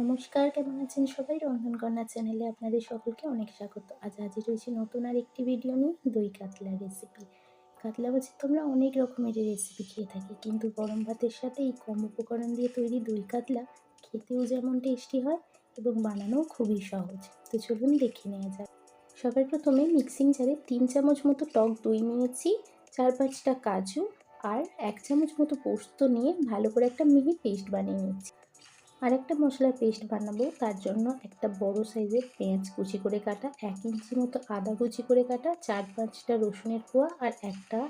নমস্কার, কেমন আছেন সবাই? রন্ধনকন্যা চ্যানেলে আপনাদের সকলকে অনেক স্বাগত। আজ হাজির হয়েছি নতুন আর একটি ভিডিও নিয়ে, দই কাতলা রেসিপি কাতলা মাছের তোমরা অনেক রকমের রেসিপি খেয়ে থাকি, কিন্তু গরম ভাতের সাথে এই কম উপকরণ দিয়ে তৈরি দই কাতলা খেতেও যেমন টেস্টি হয় এবং বানানোও খুবই সহজ। তো চলুন দেখে নেওয়া যাক। সবার প্রথমে মিক্সিং জারে তিন চামচ মতো টক দই নিয়েছি, চার পাঁচটা কাজু আর এক চামচ মতো পোস্ত নিয়ে ভালো করে একটা মিহি পেস্ট বানিয়ে নিচ্ছি। আর একটা মশলার পেস্ট বানাবো, তার জন্য একটা বড় সাইজের পেঁয়াজ কুচি করে কাটা, এক ইঞ্চি মতো আদা কুচি করে কাটা, চার পাঁচটা রসুনের কোয়া আর একটা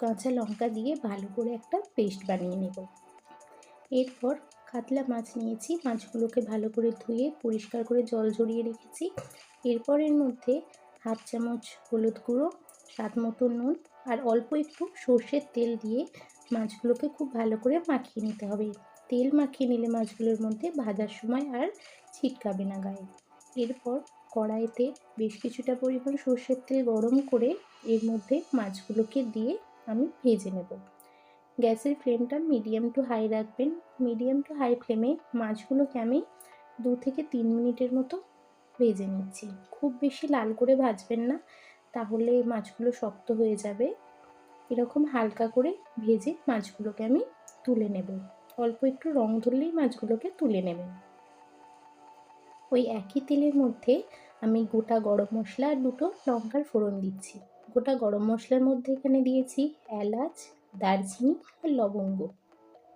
কাঁচা লঙ্কা দিয়ে ভালো করে একটা পেস্ট বানিয়ে নেব। এরপর কাতলা মাছ নিয়েছি, মাছগুলোকে ভালো করে ধুয়ে পরিষ্কার করে জল ঝরিয়ে রেখেছি। এরপর এর মধ্যে হাফ চামচ হলুদ গুঁড়ো, স্বাদ মতো নুন আর অল্প একটু সর্ষের তেল দিয়ে মাছগুলোকে খুব ভালো করে মাখিয়ে নিতে হবে। তেল মাখিয়ে নিলে মাছগুলোর মধ্যে ভাজার সময় আর ছিটকাবে না গায়ে। এরপর কড়াইতে বেশ কিছুটা পরিমাণ সর্ষের তেল গরম করে এর মধ্যে মাছগুলোকে দিয়ে আমি ভেজে নেব। গ্যাসের ফ্লেমটা মিডিয়াম টু হাই রাখবেন। মিডিয়াম টু হাই ফ্লেমে মাছগুলোকে আমি দু থেকে তিন মিনিটের মতো ভেজে নিচ্ছি। খুব বেশি লাল করে ভাজবেন না, তাহলে মাছগুলো শক্ত হয়ে যাবে। এরকম হালকা করে ভেজে মাছগুলোকে আমি তুলে নেব। অল্প একটু রং ধরলেই মাছগুলোকে তুলে নেবেন। ওই একই তেলের মধ্যে আমি গোটা গরম মশলা আর দুটো লঙ্কার ফোড়ন দিচ্ছি। গোটা গরম মশলার মধ্যে এখানে দিয়েছি এলাচ, দারচিনি আর লবঙ্গ।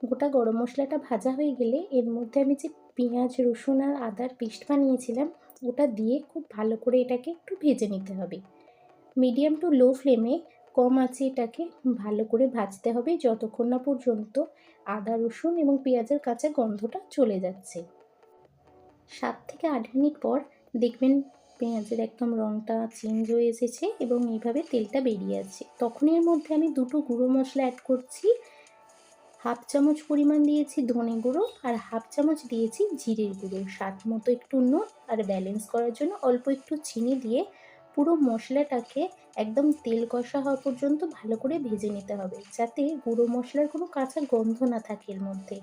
গোটা গরম মশলাটা ভাজা হয়ে গেলে এর মধ্যে আমি যে পেঁয়াজ, রসুন আর আদার পেস্ট বানিয়েছিলাম, ওটা দিয়ে খুব ভালো করে এটাকে একটু ভেজে নিতে হবে। মিডিয়াম টু লো ফ্লেমে কম আছে এটাকে, ভালো করে ভাজতে হবে যতক্ষণ না পর্যন্ত আদা, রসুন এবং পেঁয়াজের কাঁচা গন্ধটা চলে যাচ্ছে। সাত থেকে আট মিনিট পর দেখবেন পেঁয়াজের একদম রঙটা চেঞ্জ হয়ে এসেছে এবং এইভাবে তেলটা বেরিয়ে আছে। তখন এর মধ্যে আমি দুটো গুঁড়ো মশলা অ্যাড করছি। হাফ চামচ পরিমাণ দিয়েছি ধনে গুঁড়ো আর হাফ চামচ দিয়েছি জিরের গুঁড়ো। স্বাদ মতো একটু নুন আর ব্যালেন্স করার জন্য অল্প একটু চিনি দিয়ে পুরো মশলাটাকে একদম তেল কষা হওয়া পর্যন্ত ভালো করে ভেজে নিতে হবে, যাতে গুঁড়ো মশলার কোনো কাঁচা গন্ধ না থাকে এর মধ্যে।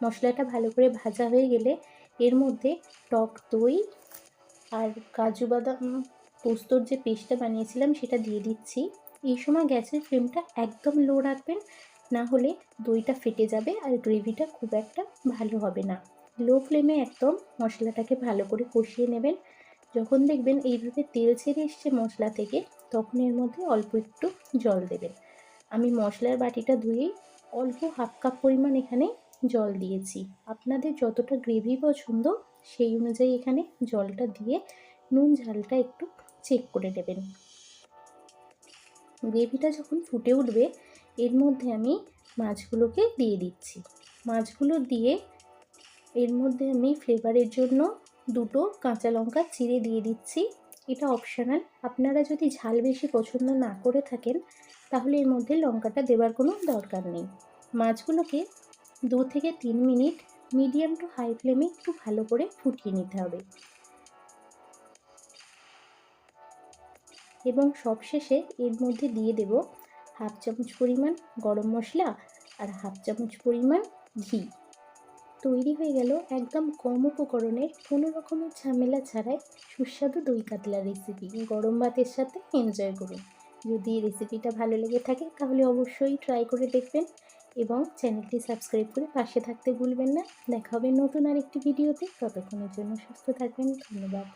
মশলাটা ভালো করে ভাজা হয়ে গেলে এর মধ্যে টক দই আর কাজু বাদাম পোস্তর যে পেস্টটা বানিয়েছিলাম সেটা দিয়ে দিচ্ছি। এই সময় গ্যাসের ফ্লেমটা একদম লো রাখবেন, না হলে দইটা ফেটে যাবে আর গ্রেভিটা খুব একটা ভালো হবে না। লো ফ্লেমে একদম মশলাটাকে ভালো করে কষিয়ে নেবেন। যখন দেখবেন এইভাবে তেল ছেড়ে এসছে মশলা থেকে, তখন এর মধ্যে অল্প একটু জল দেবেন। আমি মশলার বাটিটা ধুয়েই অল্প হাফ কাপ পরিমাণ এখানে জল দিয়েছি। আপনাদের যতটা গ্রেভি পছন্দ সেই অনুযায়ী এখানে জলটা দিয়ে নুন ঝালটা একটু চেক করে নেবেন। গ্রেভিটা যখন ফুটে উঠবে, এর মধ্যে আমি মাছগুলোকে দিয়ে দিচ্ছি। মাছগুলো দিয়ে এর মধ্যে আমি ফ্লেভারের জন্য দুটো কাঁচা লঙ্কা চিড়ে দিয়ে দিচ্ছি। এটা অপশানাল আপনারা যদি ঝাল বেশি পছন্দ না করে থাকেন, তাহলে এর মধ্যে লঙ্কাটা দেওয়ার কোনো দরকার নেই। মাছগুলোকে দু থেকে তিন মিনিট মিডিয়াম টু হাই ফ্লেমে একটু ভালো করে ফুটিয়ে নিতে হবে। এবং সবশেষে এর মধ্যে দিয়ে দেব হাফ চামচ পরিমাণ গরম মশলা আর হাফ চামচ পরিমাণ ঘি। তৈরি হয়ে গেল একদম কম উপকরণের কোনো রকমের ঝামেলা ছাড়াই সুস্বাদু দই কাতলা রেসিপি গরম ভাতের সাথে এনজয় করুন। যদি রেসিপিটা ভালো লেগে থাকে, তাহলে অবশ্যই ট্রাই করে দেখবেন এবং চ্যানেলটি সাবস্ক্রাইব করে পাশে থাকতে ভুলবেন না। দেখা হবে নতুন আরেকটি ভিডিওতে ততক্ষণের জন্য সুস্থ থাকবেন। ধন্যবাদ।